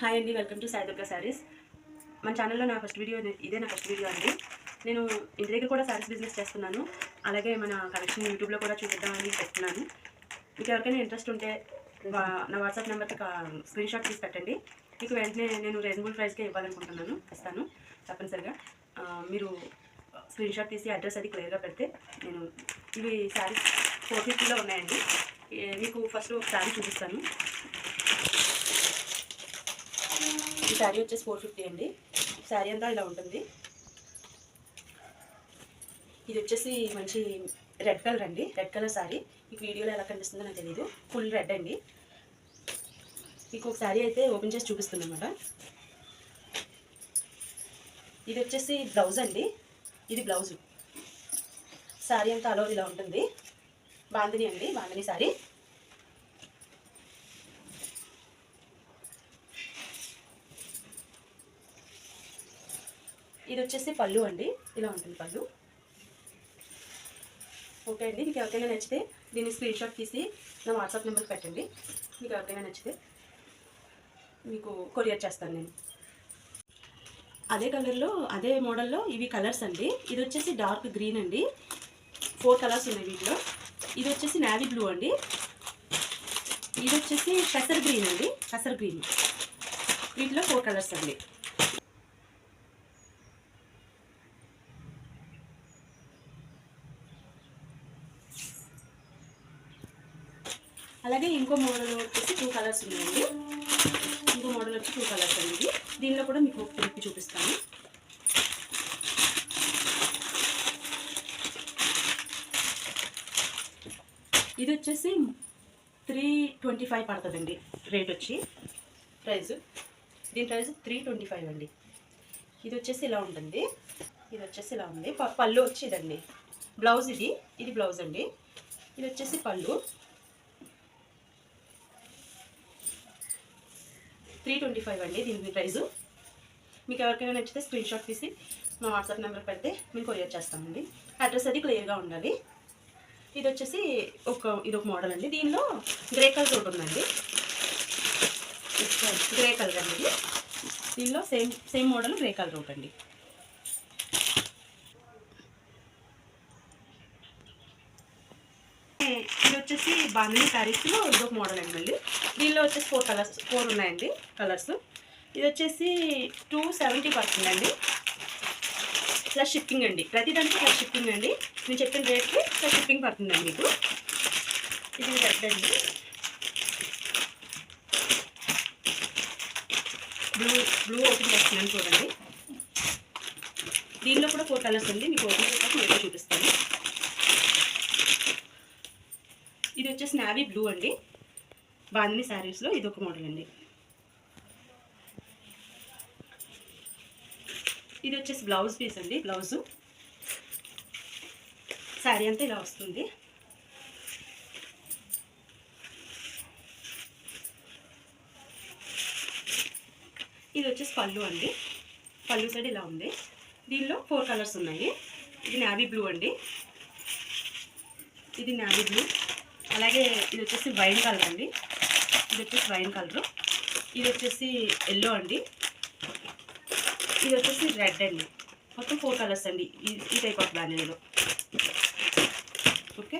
Hi అండి welcome to Saidurga saris మన ఛానల్లో నా ఫస్ట్ వీడియో ఇదే నా ఫస్ట్ వీడియో అండి. నేను ఇంటి దగ్గర కూడా శారీస్ బిజినెస్ చేస్తున్నాను. అలాగే మన కలెక్షన్ యూట్యూబ్లో కూడా చూపిద్దామని చెప్తున్నాను. మీకు ఎవరికైనా ఇంట్రెస్ట్ ఉంటే వా- నా వాట్సాప్ నెంబర్కి స్క్రీన్ షాట్ తీసి పెట్టండి. మీకు వెంటనే నేను రీజనబుల్ ప్రైస్కే ఇవ్వాలనుకుంటున్నాను ఇస్తాను తప్పనిసరిగా. మీరు స్క్రీన్ షాట్ తీసి అడ్రస్ అది క్లియర్గా పెడితే నేను ఇవి శారీస్ ఫోర్ ఫిఫ్టీలో ఉన్నాయండి. మీకు ఫస్ట్ ఒక శారీ చూపిస్తాను. ఈ శారీ వచ్చేసి ఫోర్ ఫిఫ్టీ అండి. శారీ అంతా ఇలా ఉంటుంది. ఇది వచ్చేసి మంచి రెడ్ కలర్ అండి. Red colour sari. మీకు వీడియోలో ఎలా కనిపిస్తుందో నాకు తెలియదు ఫుల్ రెడ్ అండి. మీకు ఒక శారీ అయితే ఓపెన్ చేసి చూపిస్తుంది అనమాట ఇది వచ్చేసి బ్లౌజ్ అండి. ఇది బ్లౌజ్. శారీ అంతా అలో ఇలా ఉంటుంది. బాందిని అండి. బాందిని శారీ. ఇది వచ్చేసి పళ్ళు అండి. ఇలా ఉంటుంది పళ్ళు. ఓకే అండి. మీకు ఎవరికైనా నచ్చితే దీన్ని స్క్రీన్ షాట్ తీసి నా వాట్సాప్ నెంబర్కి పెట్టండి. మీకు ఎవరికైనా నచ్చితే మీకు కొరియర్ చేస్తాను నేను. అదే కలర్లో అదే మోడల్లో ఇవి కలర్స్ అండి. ఇది వచ్చేసి డార్క్ గ్రీన్ అండి. ఫోర్ కలర్స్ ఉన్నాయి వీటిలో. ఇది వచ్చేసి నావీ బ్లూ అండి. ఇది వచ్చేసి పెసర్ గ్రీన్ అండి. పెసర్ గ్రీన్ వీటిలో ఫోర్ కలర్స్ అండి. అలాగే ఇంకో మోడల్ వచ్చేసి టూ కలర్స్ ఉన్నాయండి ఇంకో మోడల్ వచ్చి టూ కలర్స్ అనేది దీనిలో కూడా మీకు తిరిగి చూపిస్తాను. ఇది వచ్చేసి త్రీ ట్వంటీ ఫైవ్ పడుతుందండి. రేట్ వచ్చి. ప్రైస్ దీని ప్రైస్ త్రీ ట్వంటీ ఫైవ్ అండి. ఇది వచ్చేసి ఇలా ఉంటుంది ఇది వచ్చేసి ఇలా ఉంది. ప- పళ్ళు వచ్చి ఇదండి. బ్లౌజ్ ఇది. ఇది బ్లౌజ్ అండి. ఇది వచ్చేసి పళ్ళు. త్రీ ట్వంటీ ఫైవ్ అండి దీని ప్రైజు. మీకు ఎవరికైనా నచ్చితే స్క్రీన్ షాట్ తీసి మా వాట్సాప్ నెంబర్ పెడితే మేము కొరియర్ చేస్తామండి. అడ్రస్ అది క్లియర్గా ఉండాలి. ఇది వచ్చేసి ఒక ఇది ఒక మోడల్ అండి. దీనిలో గ్రే కలర్ ఒకటి ఉందండి గ్రే కలర్ అండి దీనిలో same same model grey colour ఒకటి అండి ఇది వచ్చేసి బాంధిని శారీస్లో ఇదొక మోడల్ అండి. మళ్ళీ దీనిలో వచ్చేసి ఫోర్ కలర్స్ ఫోర్ ఉన్నాయండి కలర్స్ ఇది వచ్చేసి టూ సెవెంటీ పర్సెంట్ అండి. ప్లస్ షిప్పింగ్ అండి. ప్రతి దానికి ప్లస్ షిప్పింగ్ అండి. నేను చెప్పిన రేట్కి ప్లస్ షిప్పింగ్ పడుతుందండి మీకు. ఇది రెడ్ అండి. బ్లూ బ్లూ ఓపెన్ చేస్తున్నాను చూడండి. దీనిలో కూడా ఫోర్ కలర్స్ అండి మీకు ఓపెన్ చేసి చూపిస్తాను. ఇది వచ్చేసి నావీ బ్లూ అండి. బాందిని శారీస్లో ఇది ఒక మోడల్ అండి. ఇది వచ్చేసి బ్లౌజ్ పీస్ అండి బ్లౌజు శారీ అంతా ఇలా వస్తుంది. ఇది వచ్చేసి పళ్ళు అండి. పళ్ళు సైడ్ ఇలా ఉంది. దీనిలో ఫోర్ కలర్స్ ఉన్నాయి. ఇది నావీ బ్లూ అండి. ఇది నావీ బ్లూ అలాగే ఇది వచ్చేసి వైన్ కలర్ అండి. ఇది వచ్చేసి వైన్ కలరు. ఇది వచ్చేసి ఎల్లో అండి. ఇది వచ్చేసి రెడ్ అండి. మొత్తం ఫోర్ కలర్స్ అండి. ఈ ఈ టైప్ ఆఫ్ బ్యానర్లో ఓకే?